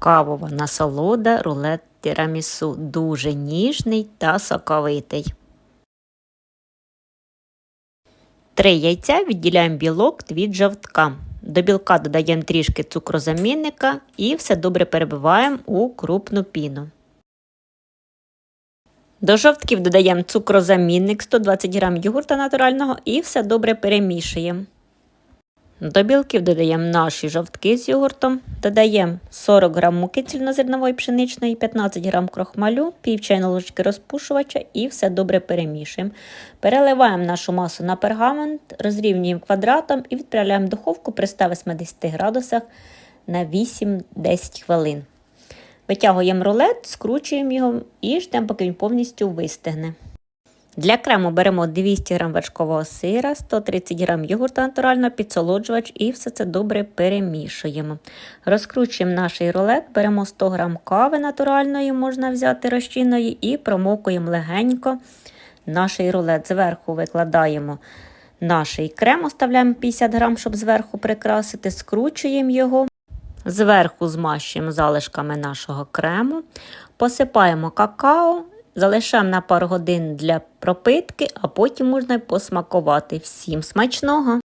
кавова насолода, рулет тірамісу. Дуже ніжний та соковитий. Три яйця відділяємо білок від жовтка. До білка додаємо трішки цукрозамінника і все добре перебиваємо у крупну піну. До жовтків додаємо цукрозамінник 120 г йогурта натурального і все добре перемішуємо. До білків додаємо наші жовтки з йогуртом, додаємо 40 г муки цільнозернової пшеничної, 15 г крохмалю, пів чайної ложки розпушувача і все добре перемішуємо. Переливаємо нашу масу на пергамент, розрівнюємо квадратом і відправляємо в духовку при 180 градусах на 8-10 хвилин. Витягуємо рулет, скручуємо його і ждемо, поки він повністю вистигне. Для крему беремо 200 г вершкового сира, 130 г йогурта натурального, підсолоджувач і все це добре перемішуємо. Розкручуємо наш рулет, беремо 100 г кави натуральної, можна взяти розчинної, і промокуємо легенько наш рулет. Зверху викладаємо наш крем, оставляємо 50 г, щоб зверху прикрасити, скручуємо його. Зверху змащуємо залишками нашого крему, посипаємо какао, залишаємо на пару годин для пропитки, а потім можна посмакувати. Всім смачного!